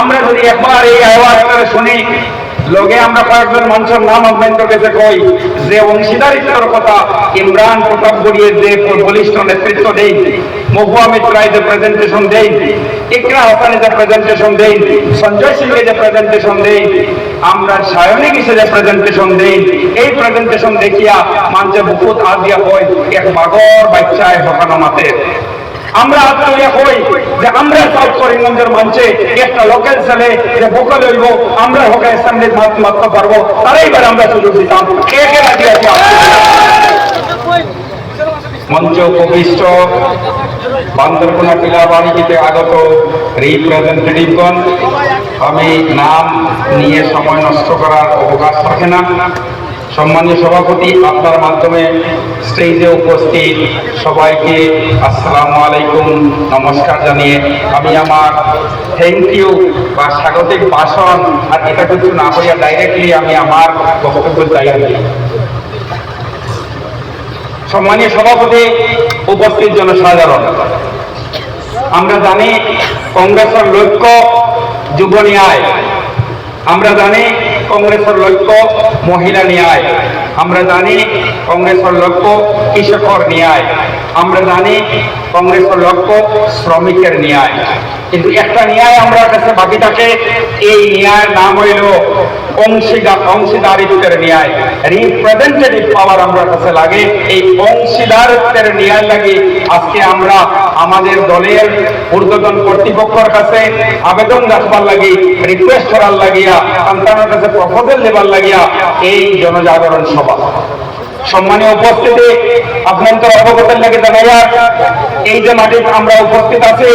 আমরা যদি একবার এই আওয়াজটা শুনি, লগে আমরা কয়েকজন মানুষের নাম আপনাদের কাছে কই, যে অংশীদারিত্বর কথা ইমরান প্রতাপ গড়িয়ে যে বলিষ্ঠ নেতৃত্ব দেই, মহুয়া মিত্রায় যে প্রেজেন্টেশন দেই, ইকরা হাসানে যে প্রেজেন্টেশন দেই, সঞ্জয় সিংহে যে প্রেজেন্টেশন দেই, আমরা সায়নিক হিসেবে প্রেজেন্টেশন দেই, এই প্রেজেন্টেশন দেখিয়া মানছে বহুত আজিয়া হয়, এক বাগর বাচ্চায় হকানো মাতে আমরা আত্মীয় হই যে আমরা সাউথ করিমগঞ্জের মঞ্চে একটা লোকাল ছেলে যে ভোকাল হইব আমরা হোক অ্যাসেম্বলির মাত্র পারব তারাই এবার আমরা সুযোগ দিতাম। কে কে রাজি আছে? মঞ্চ উপবিষ্ট বান্দরকোনা টিলা বাড়িতে আগত রিপ্রেজেন্টেটিভগণ আমি নাম নিয়ে সময় নষ্ট করার অবকাশ থাকে না। সম্মানীয় সভাপতি, আপনার মাধ্যমে স্টেজে উপস্থিত সবাইকে আসসালামু আলাইকুম, নমস্কার জানিয়ে আমি আমার থ্যাংক ইউ বা স্বাগতিক ভাষণ, আর এটা কিছু না করিয়া ডাইরেক্টলি আমি আমার বক্তব্য জায়গা সম্মানীয় সভাপতি, উপস্থিত জনসাধারণ, আমরা জানি কংগ্রেসের লক্ষ্য যুব ন্যায়। আমরা জানি কংগ্রেসের লক্ষ্য মহিলা ন্যায় আমরা জানি কংগ্রেসের লক্ষ্য কৃষকর ন্যায়। আমরা জানি কংগ্রেসের লক্ষ্য শ্রমিকের ন্যায়। কিন্তু একটা ন্যায় আমরা কাছে বাকি থাকে, এই ন্যায়ের নাম হইল অংশীদার অংশীদারিত্বের ন্যায়। রিপ্রেজেন্টেটিভ পাওয়ার আমরা কাছে লাগে, এই অংশীদারিত্বের ন্যায় লাগে আজকে আমরা আমাদের দলের ঊর্ধ্বতন কর্তৃপক্ষের কাছে আবেদন রাখবার লাগি রিকোয়েস্ট করার লাগিয়া সন্তানের কাছে প্রপোজাল দেবার লাগিয়া, এই জনজাগরণ সভা। সম্মানীয় উপস্থিতি, আপনাদের অবগতের লাগে জানাইয়া এই যে মাটি আমরা উপস্থিত আছি,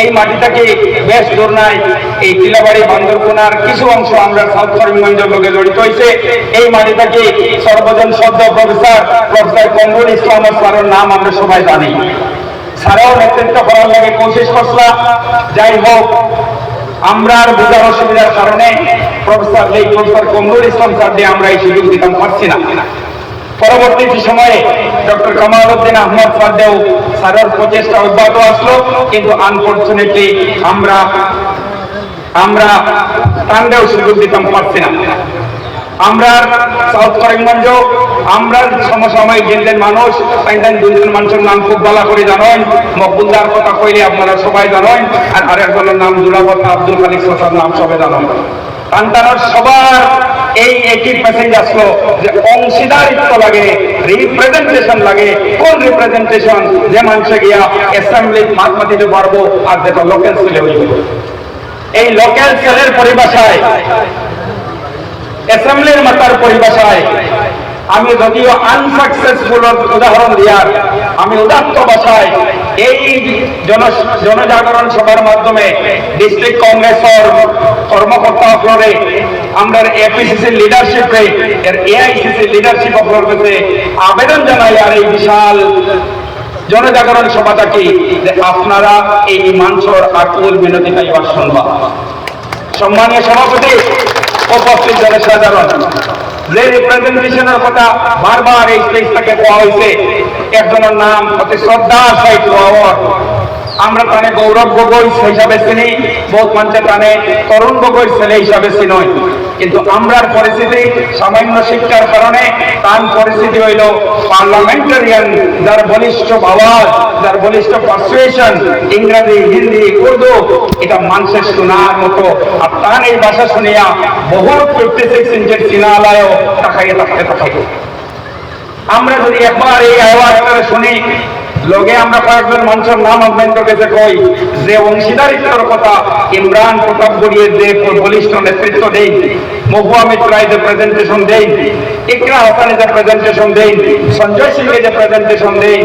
এই মাটিটাকে বেশ দূর নাই? এই টিলাবাড়ি বান্দরকোনার কিছু অংশ আমরা সাউথ লোকে জড়িত হয়েছে। এই মাটিটাকে সর্বজন সদ্য প্রফেসর প্রফেসর কমরুল ইসলাম স্যারের নাম আমরা সবাই জানি। স্যারেও নেতৃত্ব করার লাগে কোশিস করছিলাম। যাই হোক, আমরা আর বোঝার অসুবিধার কারণে প্রফেসর, এই প্রফেসর কমরুল ইসলাম স্যার দিয়ে আমরা এই সুযোগ দিতাম পারছি না। পরবর্তী সময়ে ডক্টর কামাল উদ্দিন আহমদ সাদ্দেও স্যারের প্রচেষ্টা অব্যাহত আসলো, কিন্তু আনফর্চুনেটলি আমরা আমরা তান্ডেও সুযোগ দিতাম পারছি না। আমরা সাউথ করিমগঞ্জ, আমরা সমসাময়িক জিনদের মানুষ তাইতেন দুইজন মানুষের নাম খুব ভালো করে জানেন। মকবুলদার কথা কইলে আপনারা সবাই জানেন, আর আরেকজনের নাম দুরাবত আব্দুল খালিক নাম সবাই জানেন। সন্তানের সবার এই একই মেসেজ আসলো যে অংশীদারিত্ব লাগে রিপ্রেজেন্টেশন লাগে, কোন রিপ্রেজেন্টেশন যে মানুষে গিয়া অ্যাসেম্বলি মাঝমা দিতে পারব আর যেটা লোকাল সেলে হইব। এই লোকাল সেলের পরিভাষায় অ্যাসেম্বলির মাতার পরিভাষায় আমি যদিও আনসাকসেসফুল উদাহরণ দিয়ার আমি উদাত্ত ভাষায় এই জন, জনজাগরণ সভার মাধ্যমে ডিস্ট্রিক্ট কংগ্রেসের কর্মকর্তা সকলে আমরা এপিসিসি লিডারশিপে এর এআইসিসি লিডারশিপ সকলকে আবেদন জানাই, আর এই বিশাল জনজাগরণ সভাটাকে যে আপনারা এই মানুষের আকুল বিনতি পাইবার শুনবা সম্মানীয় সভাপতি, উপস্থিত জনসাধারণ যে রিপ্রেজেন্টেশনের কথা বারবার এই স্টেজ থেকে কোয়া হয়েছে একজনের নাম অতি শ্রদ্ধা সাহিত্য আওয়ার আমরা তানে গৌরব গগৈ হিসাবে চিনি বহুত মানুষের তানে তরুণ গগৈ ছেলে হিসাবে চিনই কিন্তু আমরার পরিস্থিতি সামান্য শিক্ষার কারণে তার পরিস্থিতি হইল পার্লামেন্টারিয়ান, যার বলিষ্ঠ আওয়াজ যার বলিষ্ঠ পারসুয়েশন ইংরেজি, হিন্দি, উর্দু, এটা মানুষের শোনার মতো। আর তার এই ভাষা শুনিয়া বহু ফিফটি সিক্স ইঞ্চের সিনালয়ও তাকাইয়ে থাকতে থাকে আমরা যদি একবার এই আওয়াজটা শুনি লগে আমরা কয়েকজন মানুষের নাম আপনাদের কাছে কই, যে অংশীদারিত্বর কথা ইমরান প্রতাপ গড়িয়ে যে বলিষ্ঠ নেতৃত্ব দেই, মহুয়া মিত্রায় যে প্রেজেন্টেশন দেই, ইকরা হাসানে যে প্রেজেন্টেশন দেই, সঞ্জয় সিংহে যে প্রেজেন্টেশন দেই,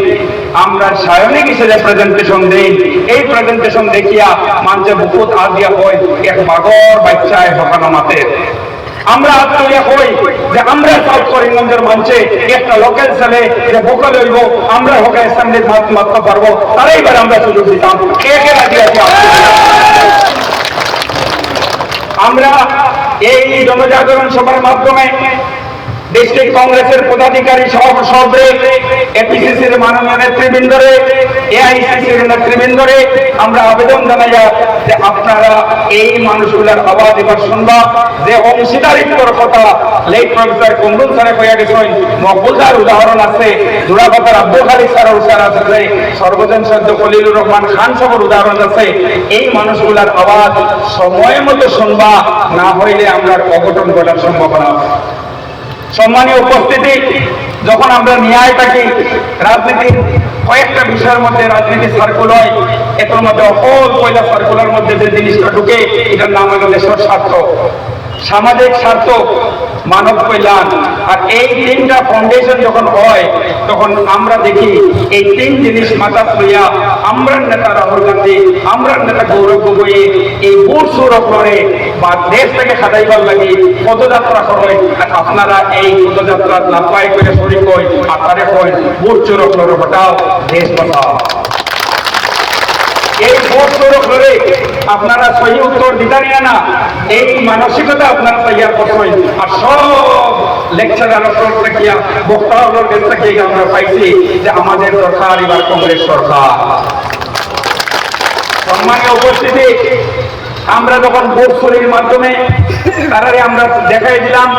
আমরা সায়নিক হিসেবে প্রেজেন্টেশন দেই, এই প্রেজেন্টেশন দেখিয়া মানুষের বহুত আজিয়া হয়, এক বাগর বাচ্চায় হকানো মাতে আমরা আত্মীয় হই যে আমরা সাউথ করিমগঞ্জের মঞ্চে একটা লোকাল ছেলে যে ভোকাল হইব আমরা হোক অ্যাসেম্বলির মাত্র পারব, তারাই এবার আমরা সুযোগ দিতাম। কে কে আমরা এই জনজাগরণ সভার মাধ্যমে ডিস্ট্রিক্ট কংগ্রেসের পদাধিকারী সহ সবরে এপিসিসির মাননীয় নেতৃবৃন্দরে আমরা আবেদন যে আপনারা এই মানুষগুলার শুনবা। কথা কইয়া উদাহরণ আছে আছে সর্বজন সদ্য রহমান খান সবর উদাহরণ আছে। এই মানুষগুলার আওয়াজ সময় মতো শুনবা, না হইলে আমরা অঘটন ঘটার সম্ভাবনা সম্মানীয় উপস্থিতি যখন আমরা ন্যায় থাকি, রাজনীতির কয়েকটা বিষয়ের মধ্যে রাজনীতি সার্কুল হয়, এটার মধ্যে অকল কয়লা সার্কুলার মধ্যে যে জিনিসটা ঢুকে, এটার নাম হলো দেশের স্বার্থ। সামাজিক স্বার্থ, মানব কল্যাণ। আর এই তিনটা ফাউন্ডেশন যখন হয়, তখন আমরা দেখি এই তিন জিনিস মাথা লইয়া আমরা নেতা রাহুল গান্ধী, আমরা নেতা গৌরব গগৈ, এই বুট সুর করে বা দেশ থেকে খাটাইবার লাগে পদযাত্রা করে আর আপনারা এই পদযাত্রা লাফাই করে শরীর কই আপনারে কই বুট চোর করে হটাও, দেশ বাঁচাও। এই ভোট তৈরি করে আপনারা সহি উত্তর দিতেন না, এই মানসিকতা আপনারা তৈরি করবেন আর সব লেকচারার থাকিয়া বক্তার কাছ থেকে আমরা পাইছি যে আমাদের সরকার এবার কংগ্রেস সরকার। সম্মানীয় উপস্থিতি, আমরা যখন বোর্ড মাধ্যমে তারারে আমরা দেখাই দিলাম,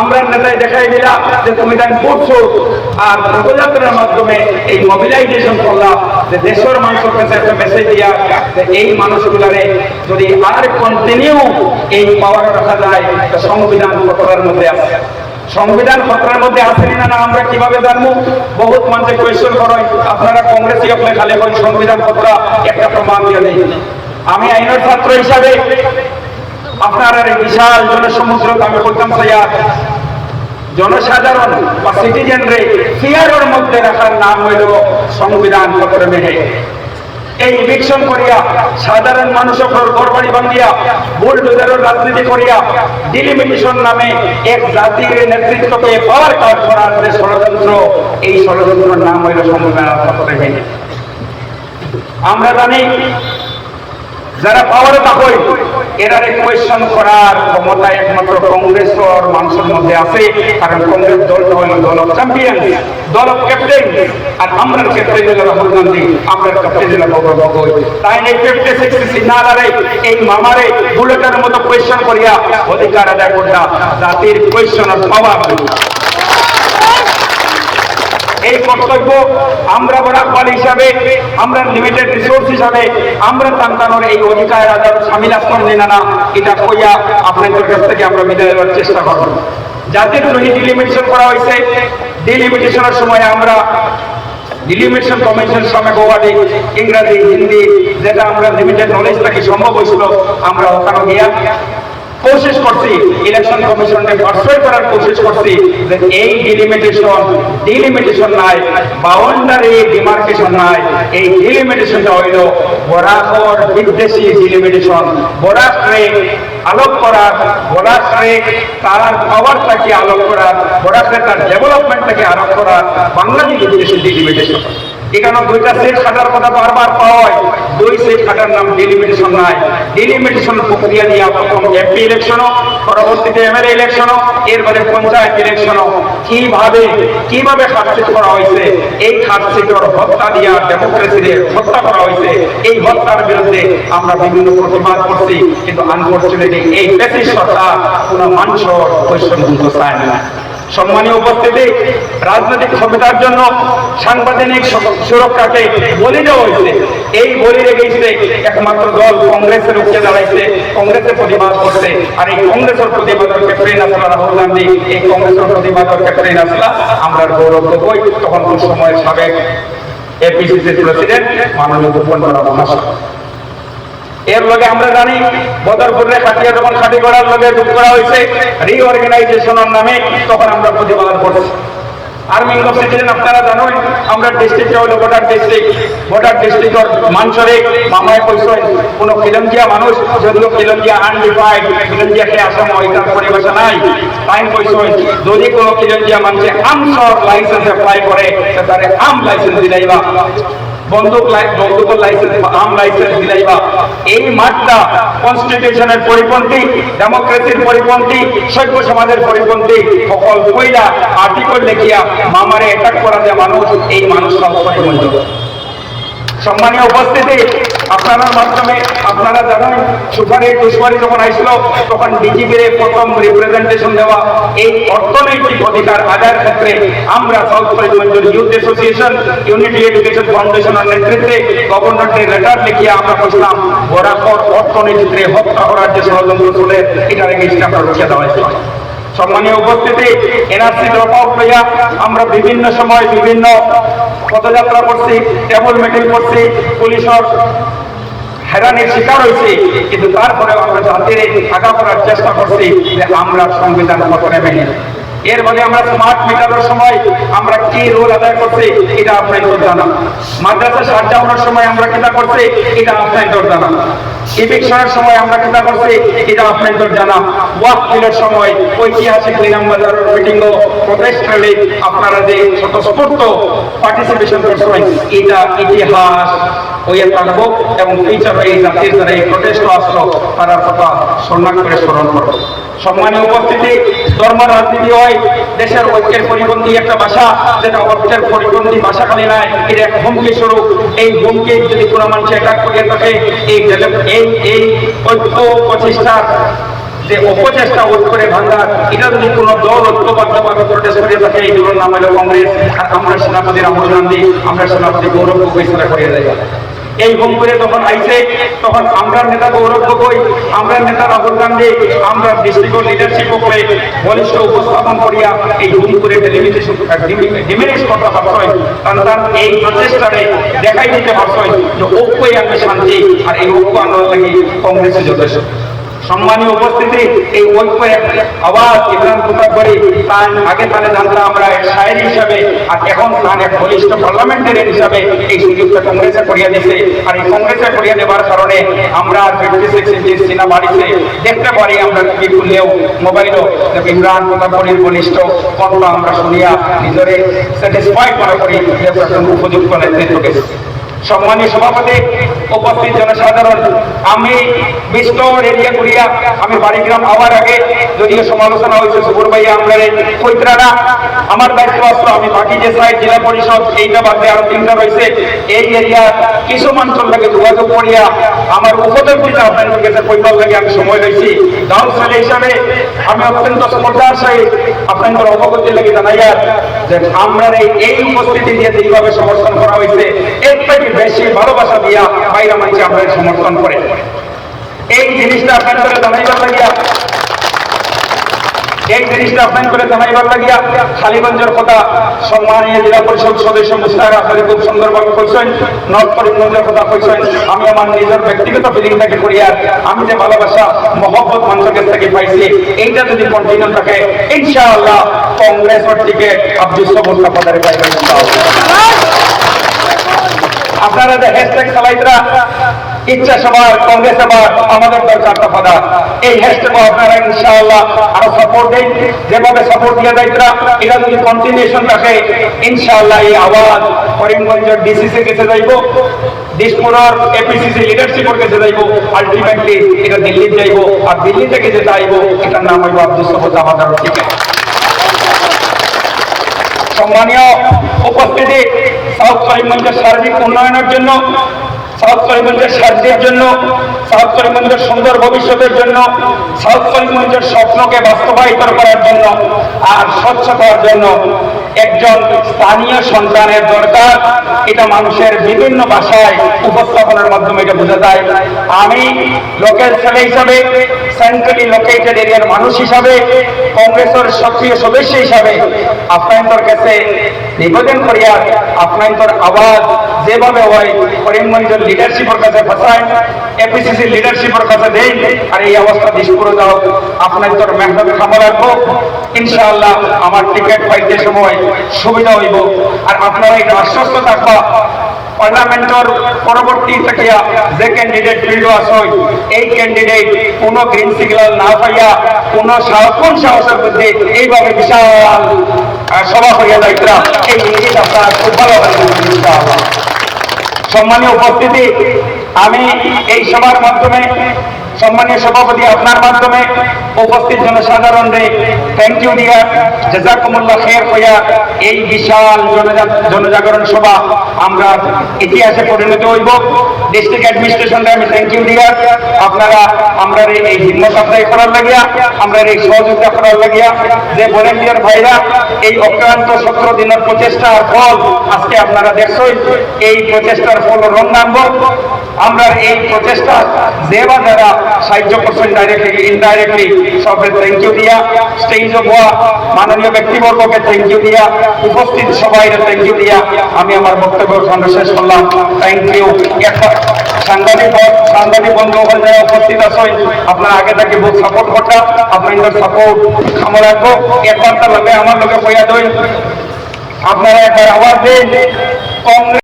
আমরা নেতায় দেখাই দিলাম যে তুমি তাই করছ আর পদযাত্রার মাধ্যমে এই মোবিলাইজেশন করলাম যে দেশের মানুষের কাছে একটা মেসেজ দিয়া যে এই মানুষগুলারে যদি আর কন্টিনিউ এই পাওয়ার রাখা যায়, তো সংবিধান খতরার মধ্যে আছে? সংবিধান খতরার মধ্যে আসেনি না না আমরা কীভাবে জানব? বহুত মানুষের কোয়েশ্চেন করেন আপনারা কংগ্রেসি আপনি খালি করেন, সংবিধান খতরা একটা প্রমাণ দিয়ে নেই আমি আইনের ছাত্র হিসাবে আপনার এই বিশাল জনসমুদ্র আমি করতাম সাইয়া, জনসাধারণ বা সিটিজেন রে ফিয়ারের মধ্যে রাখার নাম হইল সংবিধান পত্র মেহে। এই ইলেকশন করিয়া, সাধারণ মানুষের ঘর বাড়ি ভাঙ্গিয়া বুলডোজারের রাজনীতি করিয়া ডিলিমিটেশন নামে এক জাতির নেতৃত্বকে পাওয়ার কাজ করার যে ষড়যন্ত্র, এই ষড়যন্ত্রের নাম হইল সংবিধান পত্র মেহে। আমরা জানি, যারা পাওয়ারে থাকই এরারে কোয়েশন করার ক্ষমতা একমাত্র কংগ্রেস আর মানুষের মধ্যে আছে, কারণ কংগ্রেস দলটা হলো দল অফ চ্যাম্পিয়ন দল অফ ক্যাপ্টেন আর আমরা ক্যাপ্টেন হলো রাহুল গান্ধী, আমরা ক্যাপ্টেন হলো গৌরব গগৈ। তাই এই ফিফটি সিক্সটি সিগনালারে এই মামারে বুলেটের মতো কোয়েশন করিয়া অধিকার আদায় করতা, জাতির কোয়েশনের পাওয়ার এই কর্তব্য আমরা বড় ফল হিসাবে, আমরা লিমিটেড রিসোর্স হিসাবে, আমরা সন্তানের এই অধিকার আদায় সামিল আসন না না, এটা কইয়া আপনাদের কাছ থেকে আমরা বিদায় দেওয়ার চেষ্টা করব। জাতির রোহিত ডিলিমিটেশন করা হয়েছে ডিলিমিটেশনের সময় আমরা ডিলিমিটেশন কমিশন সময় গোয়াটি ইংরাজি, হিন্দি, যেটা আমরা লিমিটেড নলেজ থেকে সম্ভব হয়েছিল, আমরা ওখানে গিয়া কোশিশ করছি ইলেকশন কমিশনকে পারসুয়েট করার কোশিশ করছি যে এই ডিলিমিটেশন ডিলিমিটেশন নাই বাউন্ডারি ডিমার্কেশন নাই। এই ডিলিমিটেশনটা হইল বরাকর বিদ্বেষী ডিলিমিটেশন বরাকরে আলোক করার বরাকরে তার পাওয়ারটাকে আলোক করার বরাকরে তার ডেভেলপমেন্টটাকে আলোক করার বাংলাদেশ বিদ্বেষী ডিলিমিটেশন এখানে দুইটা সেট খাটার কথা বারবার পাওয়া হয়। দুই সেট খাটার নাম ডিলিমিটেশন নাই। ডিলিমিটেশন প্রক্রিয়া নিয়ে প্রথম এমপি ইলেকশনও পরবর্তীতে এমএলএ ইলেকশনও এরপরে পঞ্চায়েত ইলেকশনও কীভাবে কীভাবে খাটসিট করা হয়েছে? এই খাটসিটের হত্যা দিয়া ডেমোক্রেসিতে হত্যা করা হয়েছে। এই হত্যার বিরুদ্ধে আমরা বিভিন্ন প্রতিবাদ করছি। কিন্তু আনফর্চুনেটলি এই পেশি সরকার কোনো মানুষের বুঝতে চায় না। সম্মানীয় উপস্থিতি, রাজনৈতিক ক্ষমতার জন্য সাংবিধানিক সুরক্ষাকে বলি দেওয়া হয়েছে। এই বলি রেখেছে একমাত্র দল কংগ্রেসের উঠে দাঁড়াইছে, কংগ্রেসের প্রতিবাদ করছে। আর এই কংগ্রেসের প্রতিবাদের ক্ষেত্রে আসলা রাহুল গান্ধী, এই কংগ্রেসের প্রতিবাদের ক্ষেত্রে আসলা আমরা গৌরব গগৈ তখন সময়ের সাবেক এপিসিসি প্রেসিডেন্ট মাননীয় গোপন মহাশয় এর লগে আমরা জানি, বদরপুরে খাটিয়া যখন খাটি করার লগে যোগ করা হয়েছে রিঅর্গানাইজেশনের নামে তখন আমরা প্রতিবাদ করছি আর্মি সিটিজেন আপনারা জানেন, আমরা ডিস্ট্রিক্ট হলো ভোটার ডিস্ট্রিক্ট ভোটার ডিস্ট্রিক্টর মানসরে মামায় কইসই কোনো খিলঞ্জিয়া মানুষ, যদিও খিলঞ্জিয়া আনডিফাইড খিলঞ্জিয়াকে আসাম, ওইটার পরিভাষা নাই তাই কইসই যদি কোনো খিলঞ্জিয়া মানুষে আমসর লাইসেন্স অ্যাপ্লাই করে তারে আম লাইসেন্স দিলাইবা বন্দুক বন্ধক লাইসেন্স বা আম লাইসেন্স দিলাইবা এই মাঠটা কনস্টিটিউশনের পরিপন্থী ডেমোক্রেসির পরিপন্থী সভ্য সমাজের পরিপন্থী, সকল কইলা আর্টিকল লেখিয়া মামারে অ্যাটাক করা যে মানুষ, এই মানুষ সব সম্মানীয় উপস্থিতি আপনার মাধ্যমে আপনারা জানেন সুপারি দুষ্পারি যখন আসছিল তখন ডিজিপির প্রথম রিপ্রেজেন্টেশন দেওয়া এই অর্থনৈতিক অধিকার আদায়ের ক্ষেত্রে আমরা south Karimganj youth association unity education ফাউন্ডেশনের নেতৃত্বে গভর্নরকে লেটার লিখিয়ে আমরা বসলাম বরাবর অর্থনীতিতে হত্যা করার যে ষড়যন্ত্র চলে, এটা রেজিস্টার আমরা রুখিয়ে দেওয়া সম্মানীয় উপস্থিতি, এনআরসি ড্রপ আউট লইয়া আমরা বিভিন্ন সময় বিভিন্ন পদযাত্রা করছি টেবল মিটিং করছি, পুলিশের হেরানির শিকার হয়েছি, কিন্তু তারপরে আমরা জাতির আগা করার চেষ্টা করছি, যে আমরা সংবিধান পত্রে মেনে এর ফলে আমরা স্মার্ট মিটারের সময় আমরা কি রোল আদায় করছি, এটা আপনাদের জানা মাদ্রাসা সাজানোর সময় আমরা কিতা করছি, এটা আপনাদের জানা ইভিকশনের সময় আমরা কিতা করছি, এটা আপনাদের জানা ওয়াক মিলের সময় ঐতিহাসিক নিলাম বাজারের মিটিং ও প্রতিষ্ঠানে আপনারা যে স্বতঃস্ফূর্ত পার্টিসিপেশন করছেন, এটা ইতিহাস থাকব এবং ফিউচার এই জাতির এই প্রটেস্ট আসলো কথা সম্মান করে স্মরণ সম্মানীয় উপস্থিতি, ধর্ম, রাজনীতি হয়, দেশের ঐক্যের পরিপন্থী একটা ভাষা, যেটা ঐক্যের পরিপন্থী ভাষা খালি এটা এক হুমকি স্বরূপ। এই হুমকি যদি কোনো মানুষ করিয়ে থাকে, এই এই এই ঐক্য প্রচেষ্টার যে অপচেষ্টা ঐক্য করে ভাঙা এটা যদি কোনো দল ঐক্যবদ্ধভাবে প্রটেস্ট করে থাকে, এই দলের নাম হলো কংগ্রেস। আর আমরা সেনাপতি রাহুল গান্ধী আমরা সেনাপতি গৌরব ছাড়া করিয়ে দেয় এই করে যখন আইছে, তখন আমরা নেতা গৌরব গগৈ, আমরা নেতা রাহুল গান্ধী, আমরা ডিস্ট্রিক্ট লিডারশিপ করে বলিষ্ঠ উপস্থাপন করিয়া এই করে ডেলিমিটেশন ডিমিনিশ করতে পারছই তার এই প্রচেষ্টারে দেখাই দিতে পারছই যে ঐক্যই আমি শান্তি আর এই ঐক্য আনার লাগে কংগ্রেসে যথেষ্ট। সম্মানীয় উপস্থিতি, এই ঐক্য এক আওয়াজ ইমরান কুমার করি। তার আগে তাহলে জানতাম আমরা শায়ের হিসাবে আর এখন তার এক বলিষ্ঠ পার্লামেন্টারিয়ান হিসাবে এই সুযোগটা কংগ্রেসে করিয়া দিয়েছে আর এই কংগ্রেসে করিয়া দেওয়ার কারণে আমরা ফিফটি সিক্স ইঞ্চি সিনা বাড়িতে দেখতে পারি আমরা টিভি খুললেও, মোবাইলও। যে ইমরান কুমার করির বলিষ্ঠ কণ্ঠ আমরা শুনিয়া নিজরে স্যাটিসফাইড করি একজন উপযুক্ত নেতৃত্ব গেছে সম্মানীয় সভাপতি, উপস্থিত জনসাধারণ, আমি বিস্তর এরিয়া করিয়া আমি বাড়িগ্রাম আওয়ার আগে যদিও সমালোচনা হয়েছে সুপুর ভাইয়া আমরা কৈত্রারা, আমার দায়িত্ব আসলো আমি বাকি যে সাইড জেলা পরিষদ, এইটা বাদে আরও তিনটা রয়েছে। এই এরিয়া কিছু অঞ্চল লাগে যোগাযোগ করিয়া আমার উপদেষ্টা আপনাদের কাছে কইবার লাগে আমি সময় গাঁও ছেলে হিসাবে আমি অত্যন্ত শ্রদ্ধার সহিত আপনাদের অবগতি লাগে জানাইয়া যে আমরা এই- উপস্থিতি দিয়ে যেভাবে সমর্থন করা হয়েছে, এর থেকে বেশি ভালোবাসা দিয়া বাইরে মানুষ আপনাদের সমর্থন করে এই জিনিসটা আপনাদের জানাইবার লাগিয়া। এই জিনিসটা আপনার করে জানাইবার লাগিয়া। খালিগঞ্জের কথা সম্মানীয় জেলা পরিষদ সদস্য মুস্তাক আসলে খুব সুন্দরভাবে কইছেন, নর্থ করিমগঞ্জের কথা কইছেন। আমি আমার নিজের ব্যক্তিগত ফিলিংটাকে করিয়া আমি যে ভালোবাসা, মহব্বত মানুষের থেকে পাইছি, এইটা যদি কন্টিনিউ থাকে, ইনশাআল্লাহ কংগ্রেসের টিকে আব্দুল সবুর কাপাদারে পাইবেন আপনারা যে হ্যাশট্যাগ চালাইতরা ইচ্ছা সবার, কংগ্রেস আবার আমাদের দরকার দফাদা এই হ্যাশট্যাগ আপনারা ইনশাআল্লাহ আরও সাপোর্ট দেন। যেভাবে সাপোর্ট দিয়ে যাইতরা এটা যদি কন্টিনিউশন থাকে ইনশাআল্লাহ এই আওয়াজ করিমগঞ্জের ডিসিসি কাছে যাইব, দিসপুরের এপিসিসি লিডারশিপের কাছে যাইব আলটিমেটলি এটা দিল্লি যাইব, আর দিল্লি থেকে যেটা আইব এটার নাম হইব আব্দুল সবুজ আমাদের সম্মানীয় উপস্থিতি সাউথ করিমগঞ্জের সার্বিক উন্নয়নের জন্য, সাউথ করিমগঞ্জের সাহায্যের জন্য, সাউথ করিমগঞ্জের সুন্দর ভবিষ্যতের জন্য, সাউথ করিমগঞ্জের স্বপ্নকে বাস্তবায়িত করার জন্য আর স্বচ্ছ করার জন্য একজন স্থানীয় সন্তানের দরকার। এটা মানুষের বিভিন্ন ভাষায় উপস্থাপনের মাধ্যমে এটা বোঝা যায়। আমি লোকের ছেলে হিসাবে সেন্ট্রালি লোকেটেড এরিয়ার মানুষ হিসাবে, কংগ্রেসের সক্রিয় সদস্য হিসাবে আপনাদের কাছে নিবেদন করিয়া আপনাদের আওয়াজ যেভাবে হয় করিমগঞ্জের লিডারশিপের কাছে ফসায় এপিসিসি লিডারশিপের কাছে দেই আর এই অবস্থা দিশপুরে যাও আপনাদের মেহনত খামা রাখব ইনশাআল্লাহ আমার টিকিট পাইতে সময় সুবিধা হইব। আর আপনারা এটা আশ্বস্ত থাকবা, পার্লামেন্টর পরবর্তী থাকিয়া যে ক্যান্ডিডেট ফিল্ড আসই এই ক্যান্ডিডেট কোন গ্রিন সিগন্যাল না পাইয়া, কোন কোন সাহসের মধ্যে এইভাবে বিশাল সভা করিয়া যাইতরা, এই ইঙ্গিত আপনারা খুব ভালো সম্মানীয় উপস্থিতি, আমি এই সভার মাধ্যমে, সম্মানীয় সভাপতি আপনার মাধ্যমে উপস্থিত জনসাধারণরে থ্যাংক ইউ দিয়া জাজাকুমুল্লাহ খের হইয়া এই বিশাল জনজা- জনজাগরণ সভা আমরা ইতিহাসে পরিণত হইব। ডিস্ট্রিক্ট অ্যাডমিনিস্ট্রেশনকে আমি থ্যাংক ইউ দিয়ার আপনারা, আমরা এই হিম্মত আদায় করার লাগিয়া, আমরা এই সহযোগিতা করার লাগিয়া, যে ভলেন্টিয়ার ভাইরা এই অক্রান্ত সতেরো দিনের প্রচেষ্টার ফল আজকে আপনারা দেখছেন, এই প্রচেষ্টার ফল রং নামব। আমরা এই প্রচেষ্টা যে বা যারা সাহায্য করছেন ডাইরেক্টলি ইনডাইরেক্টলি সবের থ্যাংক ইউ দিয়া স্টেজ হওয়া মাননীয় ব্যক্তিবর্গকে থ্যাংক ইউ দিয়া, উপস্থিত সবাই থ্যাংক ইউ দিয়া, আমি আমার বক্তব্য শেষ করলাম। থ্যাংক ইউ সাংবাদিক সাংবাদিক বন্ধু হল যারা উপস্থিত আছেন, আপনার আগে থেকে বহু সাপোর্ট করতা, আপনাদের সাপোর্ট কামনা রাখব। একবার তার লগে আমার লগে কইয়া দই আপনারা একবার আওয়াজ দিন। কংগ্রেস